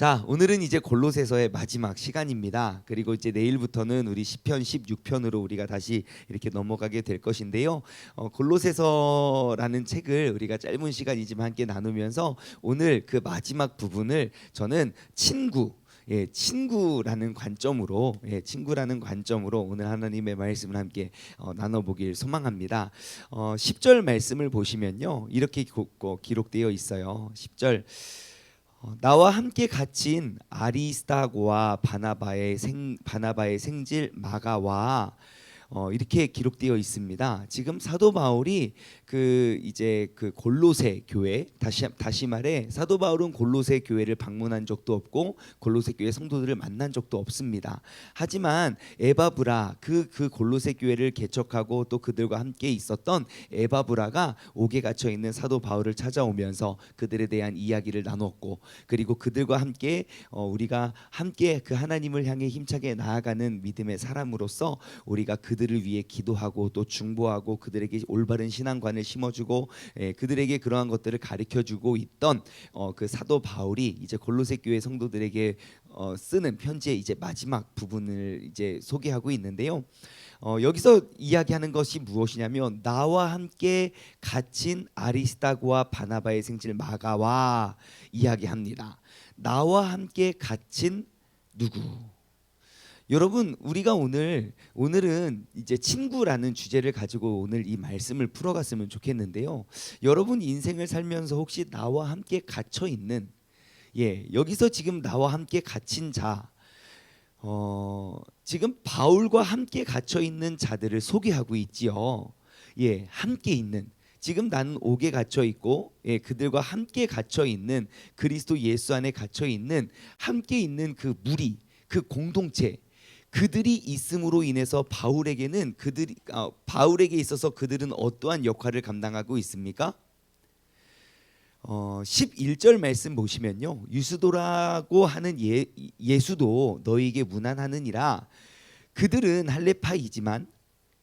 자, 오늘은 이제 골로새서의 마지막 시간입니다. 그리고 이제 내일부터는 우리 시편 16편으로 우리가 다시 이렇게 넘어가게 될 것인데요. 어, 골로새서라는 책을 우리가 짧은 시간이지만 함께 나누면서 오늘 그 마지막 부분을 저는 친구 예, 친구라는 관점으로 예, 친구라는 관점으로 오늘 하나님의 말씀을 함께 어, 나눠보길 소망합니다. 어, 10절 말씀을 보시면요 이렇게 기- 어, 기록되어 있어요. 10절 어, 나와 함께 갇힌 아리스타고와 바나바의 생 바나바의 생질 마가와 어, 이렇게 기록되어 있습니다. 지금 사도 바울이 그 이제 그 골로새 교회 다시 다시 말해 사도 바울은 골로새 교회를 방문한 적도 없고 골로새 교회 성도들을 만난 적도 없습니다. 하지만 에바브라 그그 골로새 교회를 개척하고 또 그들과 함께 있었던 에바브라가 옥에 갇혀 있는 사도 바울을 찾아오면서 그들에 대한 이야기를 나눴고 그리고 그들과 함께 어, 우리가 함께 그 하나님을 향해 힘차게 나아가는 믿음의 사람으로서 우리가 그들을 위해 기도하고 또 중보하고 그들에게 올바른 신앙관을 심어주고 예, 그들에게 그러한 것들을 가르쳐주고 있던 어, 그 사도 바울이 이제 골로새 교회 성도들에게 어, 쓰는 편지의 이제 마지막 부분을 이제 소개하고 있는데요. 어, 여기서 이야기하는 것이 무엇이냐면 나와 함께 갇힌 아리스타고와 바나바의 생질 마가와 이야기합니다. 나와 함께 갇힌 누구? 여러분 우리가 오늘 오늘은 이제 친구라는 주제를 가지고 오늘 이 말씀을 풀어갔으면 좋겠는데요. 여러분 인생을 살면서 혹시 나와 함께 갇혀 있는 예 여기서 지금 나와 함께 갇힌 자 어, 지금 바울과 함께 갇혀 있는 자들을 소개하고 있지요. 예, 함께 있는 지금 나는 옥에 갇혀 있고 예, 그들과 함께 갇혀 있는 그리스도 예수 안에 갇혀 있는 함께 있는 그 무리, 그 공동체 그들이 있음으로 인해서 바울에게는 그들이 아, 바울에게 있어서 그들은 어떠한 역할을 감당하고 있습니까? 어, 11절 말씀 보시면요. 유수도라고 하는 예, 예수도 너희에게 무난하느니라. 그들은 할레파이지만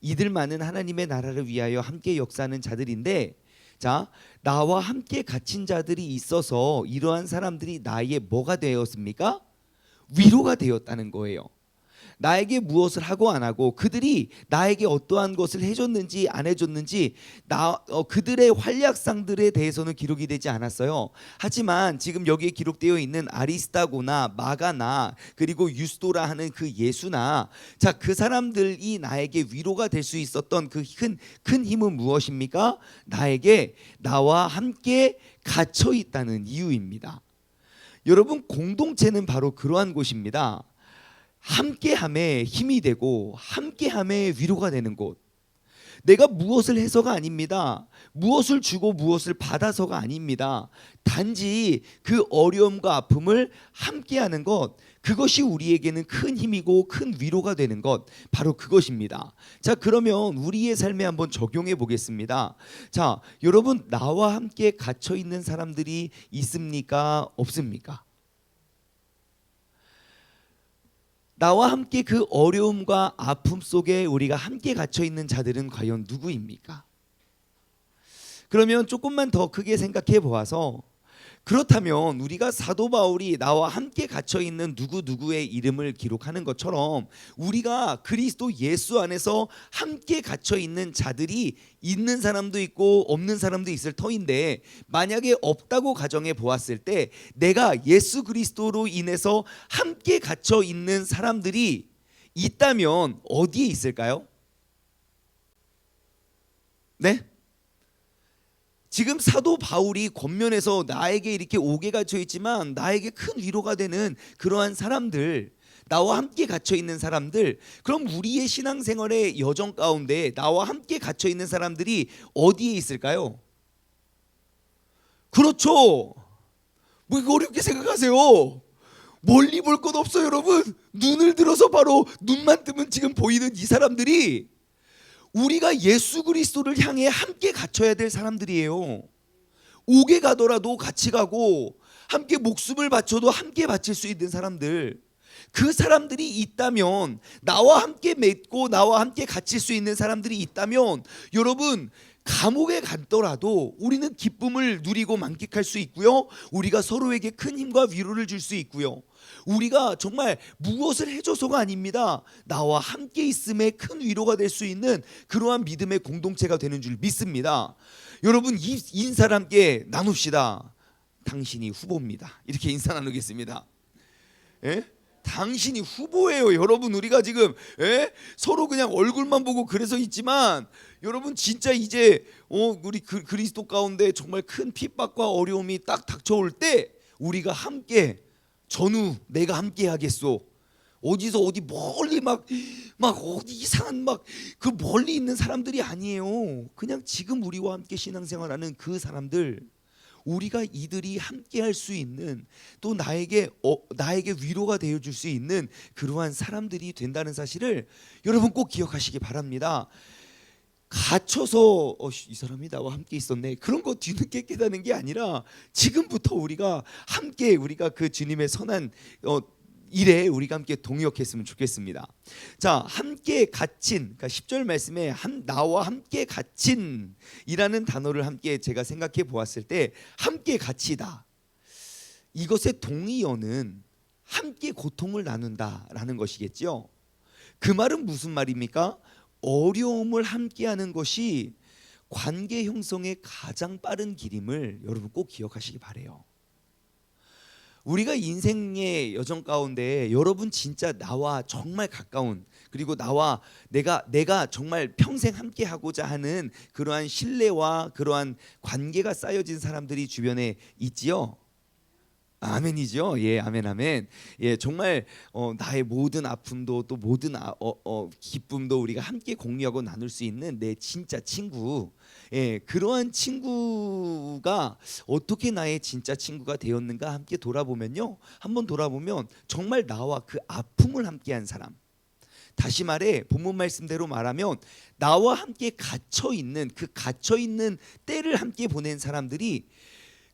이들만은 하나님의 나라를 위하여 함께 역사하는 자들인데 자, 나와 함께 갇힌 자들이 있어서 이러한 사람들이 나의 뭐가 되었습니까? 위로가 되었다는 거예요. 나에게 무엇을 하고 안 하고 그들이 나에게 어떠한 것을 해줬는지 안 해줬는지 나 어, 그들의 활약상들에 대해서는 기록이 되지 않았어요. 하지만 지금 여기에 기록되어 있는 아리스타고나 마가나 그리고 유스도라 하는 그 예수나 자 그 사람들이 나에게 위로가 될 수 있었던 그 큰큰 힘은 무엇입니까? 나에게 나와 함께 갇혀 있다는 이유입니다. 여러분 공동체는 바로 그러한 곳입니다. 함께함에 힘이 되고 함께함에 위로가 되는 곳. 내가 무엇을 해서가 아닙니다. 무엇을 주고 무엇을 받아서가 아닙니다. 단지 그 어려움과 아픔을 함께하는 것, 그것이 우리에게는 큰 힘이고 큰 위로가 되는 것, 바로 그것입니다. 자, 그러면 우리의 삶에 한번 적용해 보겠습니다. 자, 여러분 나와 함께 갇혀 있는 사람들이 있습니까? 없습니까? 나와 함께 그 어려움과 아픔 속에 우리가 함께 갇혀 있는 자들은 과연 누구입니까? 그러면 조금만 더 크게 생각해 보아서 그렇다면 우리가 사도 바울이 나와 함께 갇혀 있는 누구 누구의 이름을 기록하는 것처럼 우리가 그리스도 예수 안에서 함께 갇혀 있는 자들이 있는 사람도 있고 없는 사람도 있을 터인데 만약에 없다고 가정해 보았을 때 내가 예수 그리스도로 인해서 함께 갇혀 있는 사람들이 있다면 어디에 있을까요? 네? 지금 사도 바울이 겉면에서 나에게 이렇게 옥에 갇혀 있지만 나에게 큰 위로가 되는 그러한 사람들 나와 함께 갇혀 있는 사람들 그럼 우리의 신앙생활의 여정 가운데 나와 함께 갇혀 있는 사람들이 어디에 있을까요? 그렇죠. 뭐 이거 어렵게 생각하세요. 멀리 볼 것 없어요, 여러분. 눈을 들어서 바로 눈만 뜨면 지금 보이는 이 사람들이 우리가 예수 그리스도를 향해 함께 갇혀야 될 사람들이에요. 옥에 가더라도 같이 가고 함께 목숨을 바쳐도 함께 바칠 수 있는 사람들. 그 사람들이 있다면 나와 함께 맺고 나와 함께 갇힐 수 있는 사람들이 있다면 여러분 감옥에 갔더라도 우리는 기쁨을 누리고 만끽할 수 있고요. 우리가 서로에게 큰 힘과 위로를 줄 수 있고요. 우리가 정말 무엇을 해줘서가 아닙니다. 나와 함께 있음에 큰 위로가 될 수 있는 그러한 믿음의 공동체가 되는 줄 믿습니다. 여러분 이 인사를 함께 나눕시다. 당신이 후보입니다. 이렇게 인사 나누겠습니다. 예? 당신이 후보예요. 여러분 우리가 지금 예? 서로 그냥 얼굴만 보고 그래서 있지만 여러분 진짜 이제 어, 우리 그, 그리스도 가운데 정말 큰 핍박과 어려움이 딱 닥쳐올 때 우리가 함께 전후 내가 함께 하겠소. 어디서 어디 멀리 막 막 어디 이상한 막 그 멀리 있는 사람들이 아니에요. 그냥 지금 우리와 함께 신앙생활하는 그 사람들 우리가 이들이 함께 할 수 있는 또 나에게 어, 나에게 위로가 되어 줄 수 있는 그러한 사람들이 된다는 사실을 여러분 꼭 기억하시기 바랍니다. 갇혀서 어, 이 사람이 나와 함께 있었네 그런 거 뒤늦게 깨닫는 게 아니라 지금부터 우리가 함께 우리가 그 주님의 선한 어, 일에 우리가 함께 동역했으면 좋겠습니다. 자, 함께 갇힌 그러니까 10절 말씀에 한, 나와 함께 갇힌이라는 단어를 함께 제가 생각해 보았을 때 함께 갇히다. 이것의 동의어는 함께 고통을 나눈다라는 것이겠죠. 그 말은 무슨 말입니까? 어려움을 함께하는 것이 관계 형성의 가장 빠른 길임을 여러분 꼭 기억하시기 바래요. 우리가 인생의 여정 가운데 여러분 진짜 나와 정말 가까운 그리고 나와 내가 내가 정말 평생 함께 하고자 하는 그러한 신뢰와 그러한 관계가 쌓여진 사람들이 주변에 있지요. 아멘이죠. 예, 아멘, 아멘. 예, 정말 어, 나의 모든 아픔도 또 모든 아, 어, 어, 기쁨도 우리가 함께 공유하고 나눌 수 있는 내 진짜 친구. 예, 그러한 친구가 어떻게 나의 진짜 친구가 되었는가 함께 돌아보면요. 한번 돌아보면 정말 나와 그 아픔을 함께한 사람. 다시 말해 본문 말씀대로 말하면 나와 함께 갇혀 있는 그 갇혀 있는 때를 함께 보낸 사람들이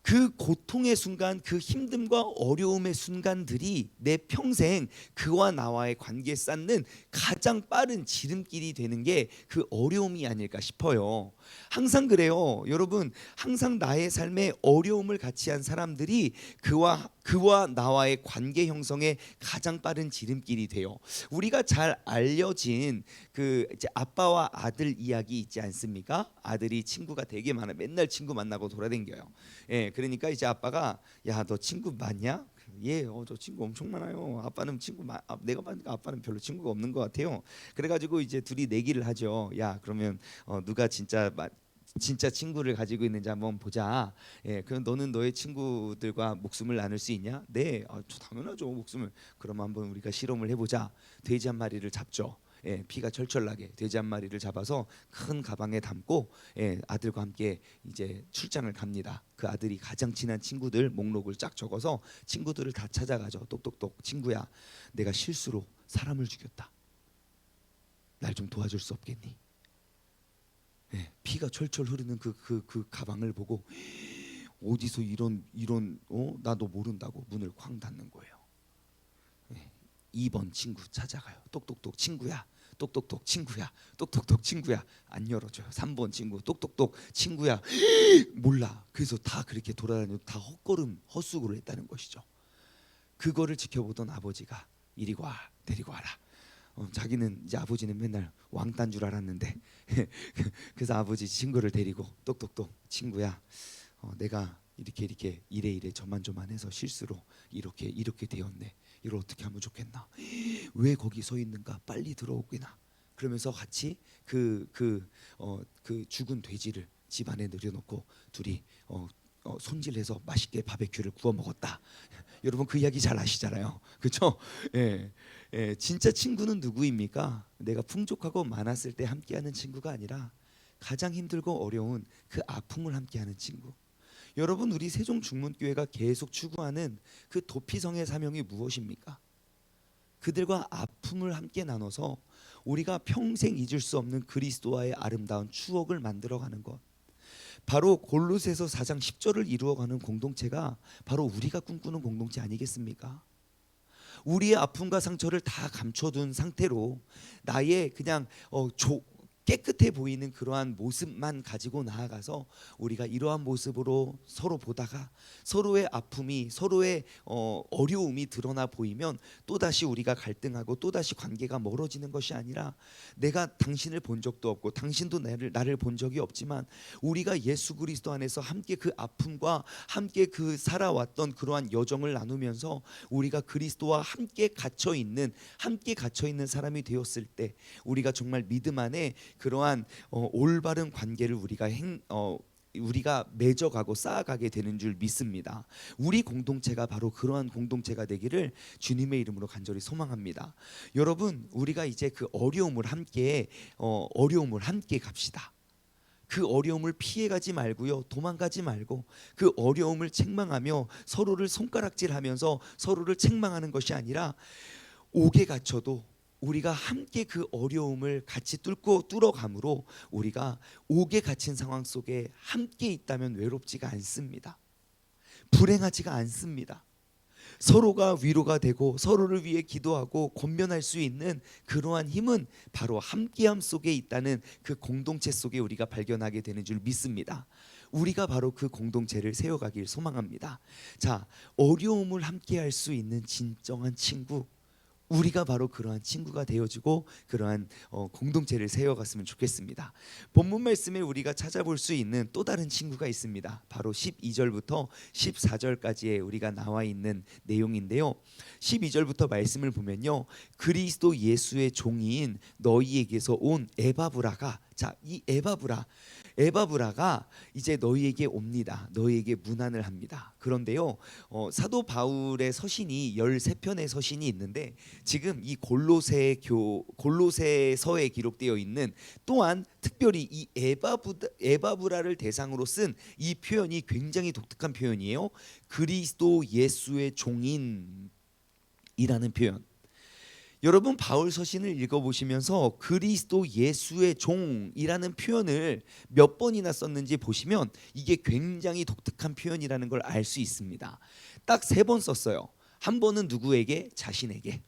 그 고통의 순간, 그 힘듦과 어려움의 순간들이 내 평생 그와 나와의 관계 쌓는 가장 빠른 지름길이 되는 게 그 어려움이 아닐까 싶어요. 항상 그래요. 여러분, 항상 나의 삶에 어려움을 같이 한 사람들이 그와 그와 나와의 관계 형성의 가장 빠른 지름길이 돼요. 우리가 잘 알려진 그 이제 아빠와 아들 이야기 있지 않습니까? 아들이 친구가 되게 많아. 맨날 친구 만나고 돌아댕겨요. 예, 그러니까 이제 아빠가 야 너 친구 많냐? 예, 어, 저 친구 엄청 많아요. 아빠는 친구 마, 아, 내가 보니까 아빠는 별로 친구가 없는 것 같아요. 그래가지고 이제 둘이 내기를 하죠. 야, 그러면 어, 누가 진짜 마, 진짜 친구를 가지고 있는지 한번 보자. 예, 그럼 너는 너의 친구들과 목숨을 나눌 수 있냐? 네, 아, 저 당연하죠. 목숨을. 그럼 한번 우리가 실험을 해보자. 돼지 한 마리를 잡죠. 예, 피가 철철 나게 돼지 한 마리를 잡아서 큰 가방에 담고 예, 아들과 함께 이제 출장을 갑니다. 그 아들이 가장 친한 친구들 목록을 쫙 적어서 친구들을 다 찾아가죠. 똑똑똑 친구야, 내가 실수로 사람을 죽였다. 날 좀 도와줄 수 없겠니? 예, 피가 철철 흐르는 그그 그 가방을 보고 어디서 이런 이런 어 나도 모른다고 문을 쾅 닫는 거예요. 예, 2번 친구 찾아가요. 똑똑똑 친구야. 똑똑똑 친구야. 똑똑똑 친구야. 안 열어줘요. 3번 친구 똑똑똑 친구야. 몰라. 그래서 다 그렇게 돌아다니고 다 헛걸음 헛수고를 했다는 것이죠. 그거를 지켜보던 아버지가 이리 와 데리고 와라. 어, 자기는 이제 아버지는 맨날 왕딴 줄 알았는데 그래서 아버지 친구를 데리고 똑똑똑 친구야 어, 내가 이렇게 이렇게 이래 이래 저만저만해서 실수로 이렇게 이렇게 되었네. 이걸 어떻게 하면 좋겠나? 왜 거기 서 있는가? 빨리 들어오기나. 그러면서 같이 그 그 어, 그 죽은 돼지를 집 안에 내려놓고 둘이 어, 어, 손질해서 맛있게 바베큐를 구워 먹었다. 여러분 그 이야기 잘 아시잖아요. 그렇죠? 예. 예, 진짜 친구는 누구입니까? 내가 풍족하고 많았을 때 함께하는 친구가 아니라 가장 힘들고 어려운 그 아픔을 함께하는 친구. 여러분 우리 세종 중문교회가 계속 추구하는 그 도피성의 사명이 무엇입니까? 그들과 아픔을 함께 나눠서 우리가 평생 잊을 수 없는 그리스도와의 아름다운 추억을 만들어 가는 것. 바로 골로새서 4장 10절을 이루어가는 공동체가 바로 우리가 꿈꾸는 공동체 아니겠습니까? 우리의 아픔과 상처를 다 감춰둔 상태로 나의 그냥 어, 조, 깨끗해 보이는 그러한 모습만 가지고 나아가서 우리가 이러한 모습으로 서로 보다가 서로의 아픔이 서로의 어, 어려움이 드러나 보이면 또 다시 우리가 갈등하고 또 다시 관계가 멀어지는 것이 아니라 내가 당신을 본 적도 없고 당신도 나를 나를 본 적이 없지만 우리가 예수 그리스도 안에서 함께 그 아픔과 함께 그 살아왔던 그러한 여정을 나누면서 우리가 그리스도와 함께 갇혀 있는 함께 갇혀 있는 사람이 되었을 때 우리가 정말 믿음 안에 그러한 어, 올바른 관계를 우리가 행 어, 우리가 맺어가고 쌓아가게 되는 줄 믿습니다. 우리 공동체가 바로 그러한 공동체가 되기를 주님의 이름으로 간절히 소망합니다. 여러분, 우리가 이제 그 어려움을 함께 어, 어려움을 함께 갑시다. 그 어려움을 피해가지 말고요, 도망가지 말고 그 어려움을 책망하며 서로를 손가락질하면서 서로를 책망하는 것이 아니라 옥에 갇혀도 우리가 함께 그 어려움을 같이 뚫고 뚫어감으로 우리가 옥에 갇힌 상황 속에 함께 있다면 외롭지가 않습니다. 불행하지가 않습니다. 서로가 위로가 되고 서로를 위해 기도하고 권면할 수 있는 그러한 힘은 바로 함께함 속에 있다는 그 공동체 속에 우리가 발견하게 되는 줄 믿습니다. 우리가 바로 그 공동체를 세워가길 소망합니다. 자, 어려움을 함께할 수 있는 진정한 친구 우리가 바로 그러한 친구가 되어주고 그러한 어, 공동체를 세워갔으면 좋겠습니다. 본문 말씀에 우리가 찾아볼 수 있는 또 다른 친구가 있습니다. 바로 12절부터 14절까지에 우리가 나와 있는 내용인데요. 12절부터 말씀을 보면요. 그리스도 예수의 종인 너희에게서 온 에바브라가 자, 이 에바브라 에바브라가 이제 너희에게 옵니다. 너희에게 문안을 합니다. 그런데요, 어, 사도 바울의 서신이 13편의 서신이 있는데 지금 이 골로새 교 골로새서에 기록되어 있는 또한 특별히 이 에바부 에바브라를 대상으로 쓴 이 표현이 굉장히 독특한 표현이에요. 그리스도 예수의 종인 이라는 표현. 여러분 바울 서신을 읽어보시면서 그리스도 예수의 종이라는 표현을 몇 번이나 썼는지 보시면 이게 굉장히 독특한 표현이라는 걸 알 수 있습니다. 딱 세 번 썼어요. 한 번은 누구에게? 자신에게.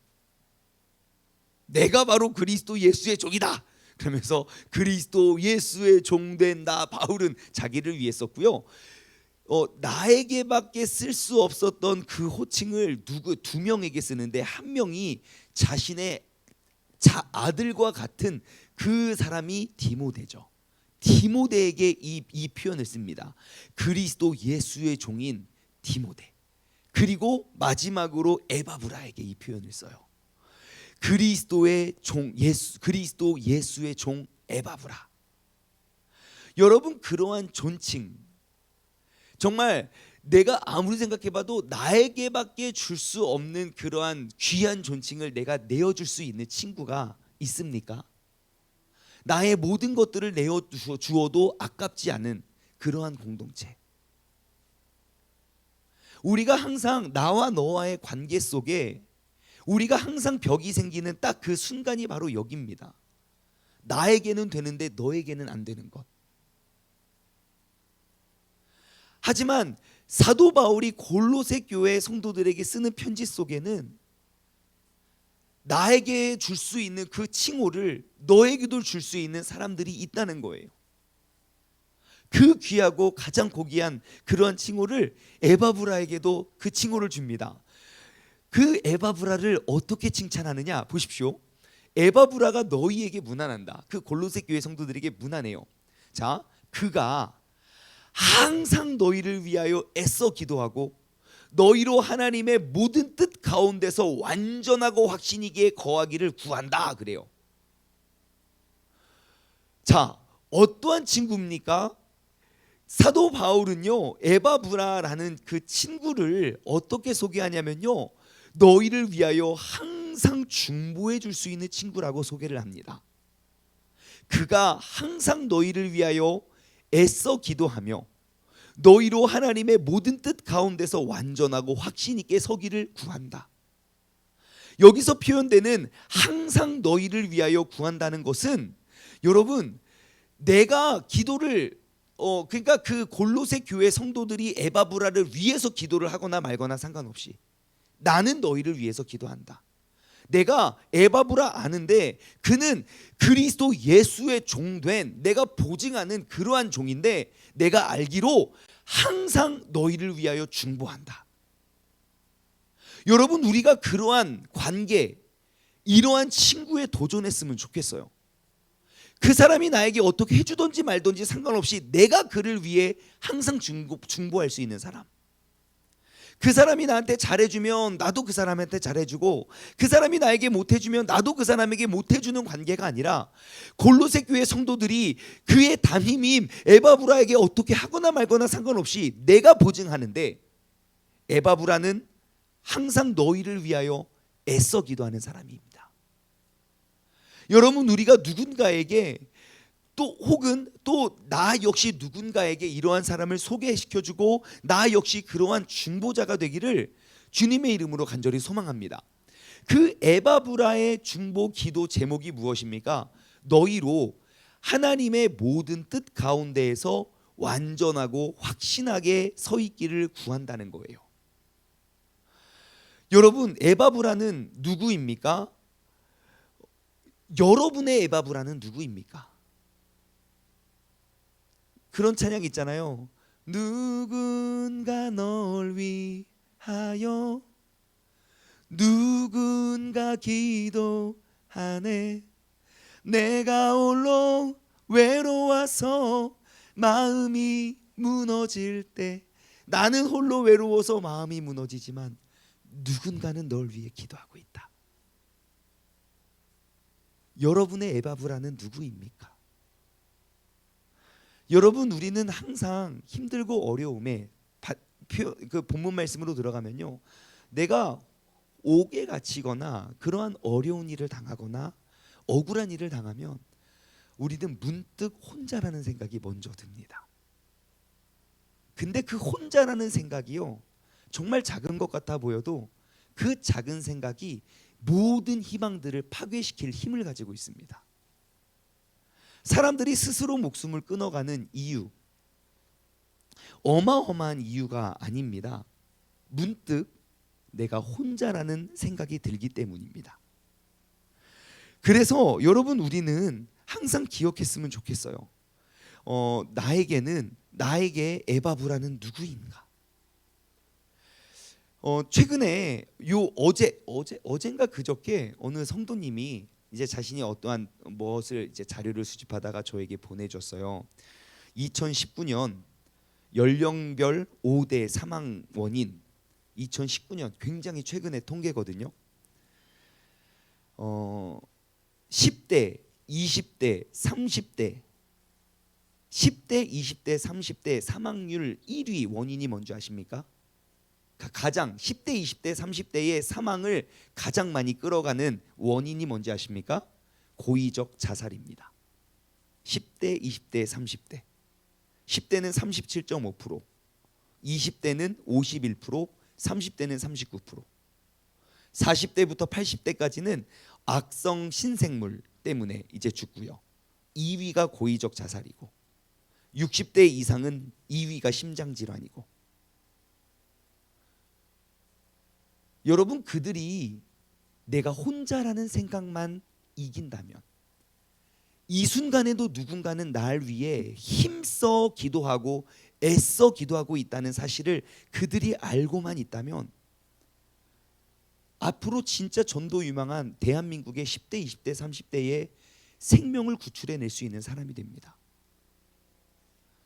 내가 바로 그리스도 예수의 종이다. 그러면서 그리스도 예수의 종된 나 바울은 자기를 위해 썼고요. 어, 나에게밖에 쓸 수 없었던 그 호칭을 누구 두 명에게 쓰는데 한 명이 자신의 자 아들과 같은 그 사람이 디모데죠. 디모데에게 이, 이 표현을 씁니다. 그리스도 예수의 종인 디모데. 그리고 마지막으로 에바브라에게 이 표현을 써요. 그리스도의 종 예수 그리스도 예수의 종 에바브라. 여러분 그러한 존칭 정말 내가 아무리 생각해봐도 나에게밖에 줄 수 없는 그러한 귀한 존칭을 내가 내어줄 수 있는 친구가 있습니까? 나의 모든 것들을 내어 주어도 아깝지 않은 그러한 공동체. 우리가 항상 나와 너와의 관계 속에 우리가 항상 벽이 생기는 딱 그 순간이 바로 여기입니다. 나에게는 되는데 너에게는 안 되는 것. 하지만 사도 바울이 골로새 교회 성도들에게 쓰는 편지 속에는 나에게 줄 수 있는 그 칭호를 너에게도 줄 수 있는 사람들이 있다는 거예요. 그 귀하고 가장 고귀한 그러한 칭호를 에바브라에게도 그 칭호를 줍니다. 그 에바브라를 어떻게 칭찬하느냐 보십시오. 에바브라가 너희에게 문안한다. 그 골로새 교회 성도들에게 문안해요. 자, 그가 항상 너희를 위하여 애써 기도하고 너희로 하나님의 모든 뜻 가운데서 완전하고 확신 있게 거하기를 구한다 그래요. 자, 어떠한 친구입니까? 사도 바울은요 에바브라라는 그 친구를 어떻게 소개하냐면요 너희를 위하여 항상 중보해 줄 수 있는 친구라고 소개를 합니다. 그가 항상 너희를 위하여 애써 기도하며 너희로 하나님의 모든 뜻 가운데서 완전하고 확신 있게 서기를 구한다. 여기서 표현되는 항상 너희를 위하여 구한다는 것은 여러분 내가 기도를 어 그러니까 그 골로새 교회 성도들이 에바브라를 위해서 기도를 하거나 말거나 상관없이 나는 너희를 위해서 기도한다. 내가 에바브라 아는데 그는 그리스도 예수의 종된 내가 보증하는 그러한 종인데 내가 알기로 항상 너희를 위하여 중보한다. 여러분 우리가 그러한 관계 이러한 친구에 도전했으면 좋겠어요. 그 사람이 나에게 어떻게 해주든지 말든지 상관없이 내가 그를 위해 항상 중보, 중보할 수 있는 사람. 그 사람이 나한테 잘해주면 나도 그 사람한테 잘해주고 그 사람이 나에게 못해주면 나도 그 사람에게 못해주는 관계가 아니라 골로새 교회 성도들이 그의 담임인 에바브라에게 어떻게 하거나 말거나 상관없이 내가 보증하는데 에바브라는 항상 너희를 위하여 애써 기도하는 사람입니다. 여러분 우리가 누군가에게 또 혹은 또 나 역시 누군가에게 이러한 사람을 소개시켜 주고 나 역시 그러한 중보자가 되기를 주님의 이름으로 간절히 소망합니다. 그 에바브라의 중보 기도 제목이 무엇입니까? 너희로 하나님의 모든 뜻 가운데에서 완전하고 확신하게 서 있기를 구한다는 거예요. 여러분 에바브라는 누구입니까? 여러분의 에바브라는 누구입니까? 그런 찬양 있잖아요. 누군가 널 위하여 누군가 기도하네 내가 홀로 외로워서 마음이 무너질 때 나는 홀로 외로워서 마음이 무너지지만 누군가는 널 위해 기도하고 있다. 여러분의 에바브라는 누구입니까? 여러분 우리는 항상 힘들고 어려움에 바, 표, 그 본문 말씀으로 들어가면요. 내가 옥에 갇히거나 그러한 어려운 일을 당하거나 억울한 일을 당하면 우리는 문득 혼자라는 생각이 먼저 듭니다. 근데 그 혼자라는 생각이요. 정말 작은 것 같아 보여도 그 작은 생각이 모든 희망들을 파괴시킬 힘을 가지고 있습니다. 사람들이 스스로 목숨을 끊어가는 이유 어마어마한 이유가 아닙니다. 문득 내가 혼자라는 생각이 들기 때문입니다. 그래서 여러분 우리는 항상 기억했으면 좋겠어요. 어, 나에게는 나에게 에바브라는 누구인가? 어, 최근에 요 어제 어제 어젠가 그저께 어느 성도님이 이제 자신이 어떠한 무엇을 이제 자료를 수집하다가 저에게 보내줬어요. 2019년 연령별 5대 사망 원인 2019년 굉장히 최근의 통계거든요. 어 10대, 20대, 30대 10대, 20대, 30대 사망률 1위 원인이 뭔지 아십니까? 가장 10대, 20대, 30대의 사망을 가장 많이 끌어가는 원인이 뭔지 아십니까? 고의적 자살입니다. 10대, 20대, 30대. 10대는 37.5%, 20대는 51%, 30대는 39%. 40대부터 80대까지는 악성 신생물 때문에 이제 죽고요. 2위가 고의적 자살이고 60대 이상은 2위가 심장 질환이고 여러분 그들이 내가 혼자라는 생각만 이긴다면 이 순간에도 누군가는 날 위해 힘써 기도하고 애써 기도하고 있다는 사실을 그들이 알고만 있다면 앞으로 진짜 전도 유망한 대한민국의 10대, 20대, 30대의 생명을 구출해낼 수 있는 사람이 됩니다.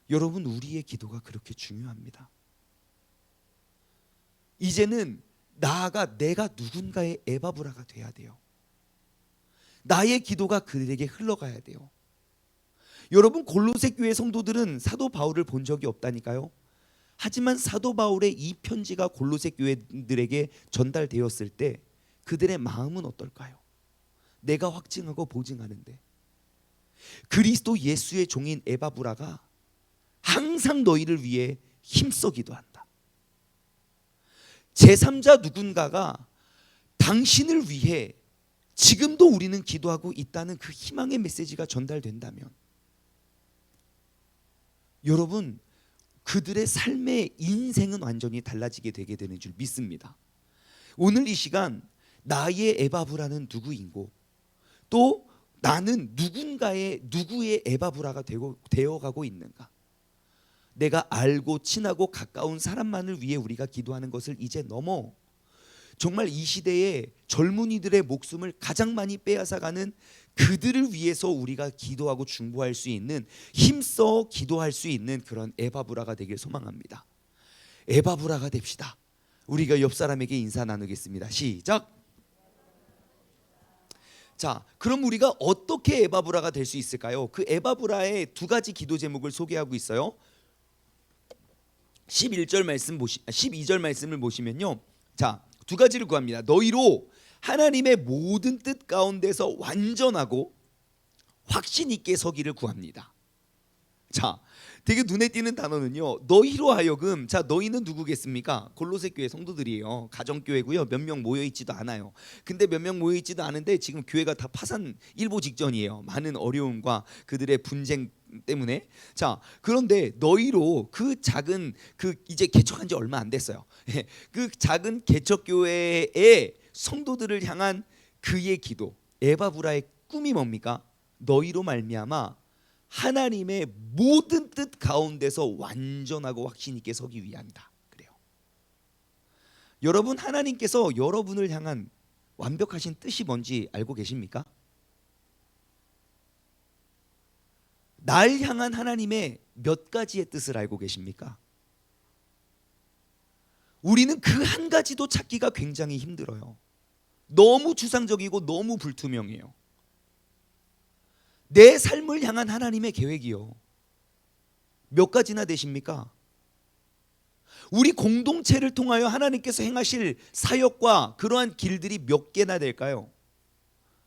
여러분 우리의 기도가 그렇게 중요합니다. 이제는 나아가 내가 누군가의 에바브라가 돼야 돼요. 나의 기도가 그들에게 흘러가야 돼요. 여러분 골로새 교회 성도들은 사도 바울을 본 적이 없다니까요. 하지만 사도 바울의 이 편지가 골로새 교회들에게 전달되었을 때 그들의 마음은 어떨까요? 내가 확증하고 보증하는데 그리스도 예수의 종인 에바브라가 항상 너희를 위해 힘써 기도한다. 제3자 누군가가 당신을 위해 지금도 우리는 기도하고 있다는 그 희망의 메시지가 전달된다면 여러분 그들의 삶의 인생은 완전히 달라지게 되게 되는 줄 믿습니다. 오늘 이 시간 나의 에바브라는 누구인고 또 나는 누군가의 누구의 에바브라가 되고 되어가고 있는가? 내가 알고 친하고 가까운 사람만을 위해 우리가 기도하는 것을 이제 넘어 정말 이 시대의 젊은이들의 목숨을 가장 많이 빼앗아가는 그들을 위해서 우리가 기도하고 중보할 수 있는 힘써 기도할 수 있는 그런 에바브라가 되길 소망합니다. 에바브라가 됩시다. 우리가 옆 사람에게 인사 나누겠습니다. 시작. 자, 그럼 우리가 어떻게 에바브라가 될 수 있을까요? 그 에바브라의 두 가지 기도 제목을 소개하고 있어요. 11절 말씀 보시 12절 말씀을 보시면요. 자, 두 가지를 구합니다. 너희로 하나님의 모든 뜻 가운데서 완전하고 확신 있게 서기를 구합니다. 자, 되게 눈에 띄는 단어는요. 너희로 하여금 자, 너희는 누구겠습니까? 골로새 교회 성도들이에요. 가정 교회고요. 몇 명 모여 있지도 않아요. 근데 몇 명 모여 있지도 않은데 지금 교회가 다 파산 일보 직전이에요. 많은 어려움과 그들의 분쟁 때문에 자 그런데 너희로 그 작은 그 이제 개척한 지 얼마 안 됐어요. 예, 그 작은 개척 교회의 성도들을 향한 그의 기도 에바브라의 꿈이 뭡니까? 너희로 말미암아 하나님의 모든 뜻 가운데서 완전하고 확신 있게 서기 위함이다. 그래요. 여러분 하나님께서 여러분을 향한 완벽하신 뜻이 뭔지 알고 계십니까? 날 향한 하나님의 몇 가지의 뜻을 알고 계십니까? 우리는 그 한 가지도 찾기가 굉장히 힘들어요. 너무 추상적이고 너무 불투명해요. 내 삶을 향한 하나님의 계획이요. 몇 가지나 되십니까? 우리 공동체를 통하여 하나님께서 행하실 사역과 그러한 길들이 몇 개나 될까요?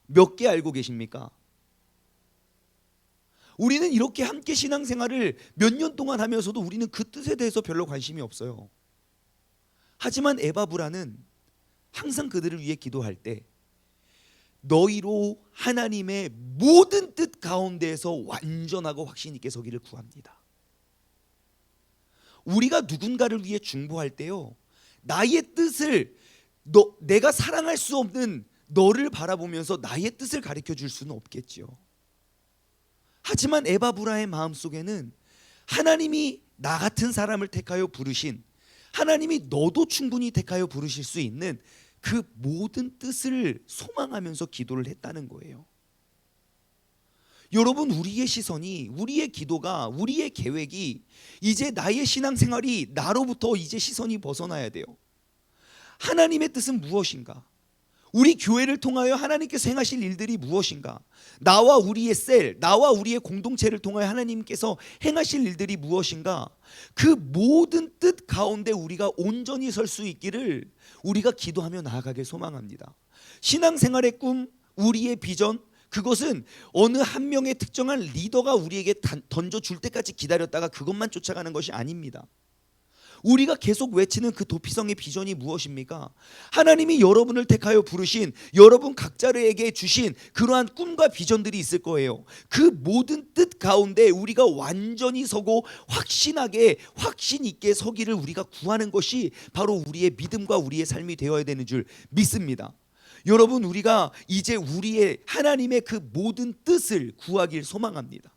몇 개 알고 계십니까? 우리는 이렇게 함께 신앙생활을 몇 년 동안 하면서도 우리는 그 뜻에 대해서 별로 관심이 없어요. 하지만 에바브라는 항상 그들을 위해 기도할 때 너희로 하나님의 모든 뜻 가운데에서 완전하고 확신 있게 서기를 구합니다. 우리가 누군가를 위해 중보할 때요. 나의 뜻을 너 내가 사랑할 수 없는 너를 바라보면서 나의 뜻을 가르쳐 줄 수는 없겠지요. 하지만 에바브라의 마음 속에는 하나님이 나 같은 사람을 택하여 부르신 하나님이 너도 충분히 택하여 부르실 수 있는 그 모든 뜻을 소망하면서 기도를 했다는 거예요. 여러분 우리의 시선이 우리의 기도가 우리의 계획이 이제 나의 신앙생활이 나로부터 이제 시선이 벗어나야 돼요. 하나님의 뜻은 무엇인가? 우리 교회를 통하여 하나님께서 행하실 일들이 무엇인가? 나와 우리의 셀, 나와 우리의 공동체를 통하여 하나님께서 행하실 일들이 무엇인가? 그 모든 뜻 가운데 우리가 온전히 설 수 있기를 우리가 기도하며 나아가길 소망합니다. 신앙생활의 꿈, 우리의 비전, 그것은 어느 한 명의 특정한 리더가 우리에게 던져 줄 때까지 기다렸다가 그것만 쫓아가는 것이 아닙니다. 우리가 계속 외치는 그 도피성의 비전이 무엇입니까? 하나님이 여러분을 택하여 부르신 여러분 각자에게 주신 그러한 꿈과 비전들이 있을 거예요. 그 모든 뜻 가운데 우리가 완전히 서고 확신하게 확신 있게 서기를 우리가 구하는 것이 바로 우리의 믿음과 우리의 삶이 되어야 되는 줄 믿습니다. 여러분 우리가 이제 우리의 하나님의 그 모든 뜻을 구하길 소망합니다.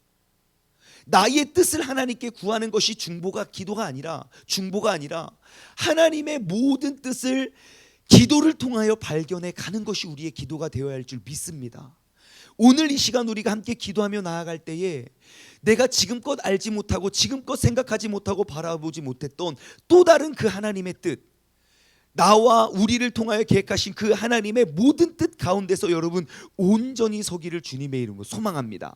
나의 뜻을 하나님께 구하는 것이 중보가 기도가 아니라 중보가 아니라 하나님의 모든 뜻을 기도를 통하여 발견해 가는 것이 우리의 기도가 되어야 할 줄 믿습니다. 오늘 이 시간 우리가 함께 기도하며 나아갈 때에 내가 지금껏 알지 못하고 지금껏 생각하지 못하고 바라보지 못했던 또 다른 그 하나님의 뜻 나와 우리를 통하여 계획하신 그 하나님의 모든 뜻 가운데서 여러분 온전히 서기를 주님의 이름으로 소망합니다.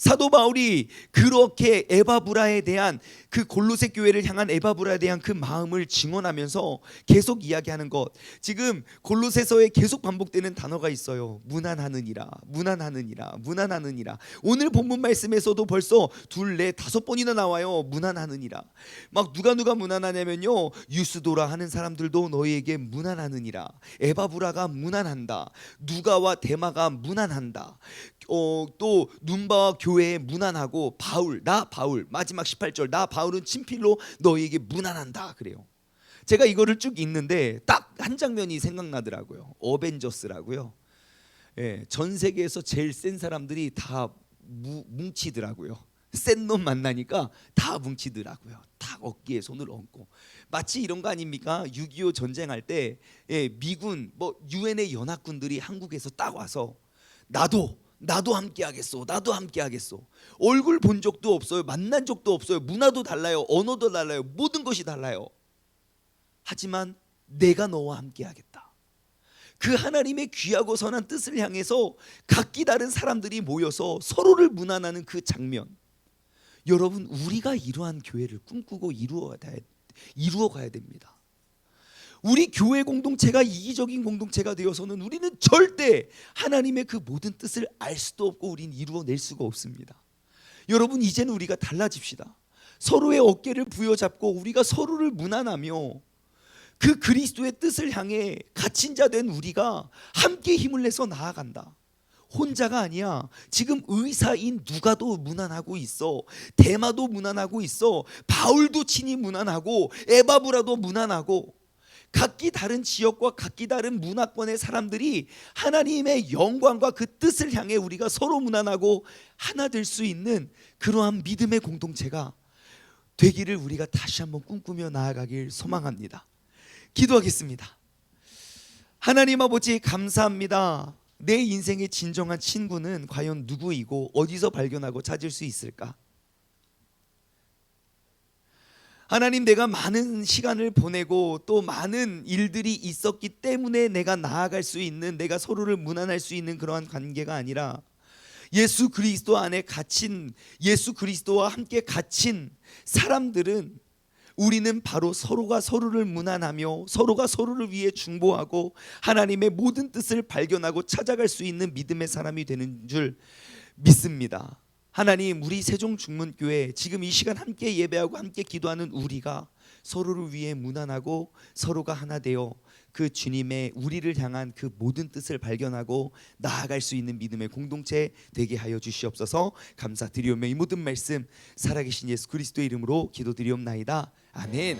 사도 바울이 그렇게 에바브라에 대한 그 골로새 교회를 향한 에바브라에 대한 그 마음을 증언하면서 계속 이야기하는 것. 지금 골로새서에 계속 반복되는 단어가 있어요. 무난하느니라, 무난하느니라, 무난하느니라. 오늘 본문 말씀에서도 벌써 둘, 넷, 다섯 번이나 나와요. 무난하느니라. 막 누가 누가 무난하냐면요. 유스도라 하는 사람들도 너희에게 무난하느니라. 에바브라가 무난한다. 누가와 데마가 무난한다. 어, 또 눈바와 교 회에 무난하고 바울 나 바울 마지막 18절 나 바울은 친필로 너희에게 무난한다 그래요. 제가 이거를 쭉 읽는데 딱 한 장면이 생각나더라고요. 어벤져스라고요. 예, 전 세계에서 제일 센 사람들이 다 무, 뭉치더라고요. 센 놈 만나니까 다 뭉치더라고요. 다 어깨에 손을 얹고 마치 이런 거 아닙니까? 6.25 전쟁할 때 예, 미군 뭐 유엔의 연합군들이 한국에서 딱 와서 나도 나도 함께 하겠소. 나도 함께 하겠소. 얼굴 본 적도 없어요. 만난 적도 없어요. 문화도 달라요. 언어도 달라요. 모든 것이 달라요. 하지만 내가 너와 함께 하겠다. 그 하나님의 귀하고 선한 뜻을 향해서 각기 다른 사람들이 모여서 서로를 문안하는 그 장면. 여러분 우리가 이러한 교회를 꿈꾸고 이루어 가야 됩니다. 우리 교회 공동체가 이기적인 공동체가 되어서는 우리는 절대 하나님의 그 모든 뜻을 알 수도 없고 우린 이루어낼 수가 없습니다. 여러분 이제는 우리가 달라집시다. 서로의 어깨를 부여잡고 우리가 서로를 문안하며 그 그리스도의 뜻을 향해 갇힌 자 된 우리가 함께 힘을 내서 나아간다. 혼자가 아니야. 지금 의사인 누가도 무난하고 있어. 대마도 무난하고 있어. 바울도 친히 무난하고 에바브라도 무난하고 각기 다른 지역과 각기 다른 문화권의 사람들이 하나님의 영광과 그 뜻을 향해 우리가 서로 무난하고 하나 될 수 있는 그러한 믿음의 공동체가 되기를 우리가 다시 한번 꿈꾸며 나아가길 소망합니다. 기도하겠습니다. 하나님 아버지 감사합니다. 내 인생의 진정한 친구는 과연 누구이고 어디서 발견하고 찾을 수 있을까? 하나님 내가 많은 시간을 보내고 또 많은 일들이 있었기 때문에 내가 나아갈 수 있는 내가 서로를 무난할 수 있는 그러한 관계가 아니라 예수 그리스도 안에 갇힌 예수 그리스도와 함께 갇힌 사람들은 우리는 바로 서로가 서로를 무난하며 서로가 서로를 위해 중보하고 하나님의 모든 뜻을 발견하고 찾아갈 수 있는 믿음의 사람이 되는 줄 믿습니다. 하나님 우리 세종 중문교회 지금 이 시간 함께 예배하고 함께 기도하는 우리가 서로를 위해 무난하고 서로가 하나 되어 그 주님의 우리를 향한 그 모든 뜻을 발견하고 나아갈 수 있는 믿음의 공동체 되게 하여 주시옵소서. 감사드리오며 이 모든 말씀 살아계신 예수 그리스도의 이름으로 기도드리옵나이다. 아멘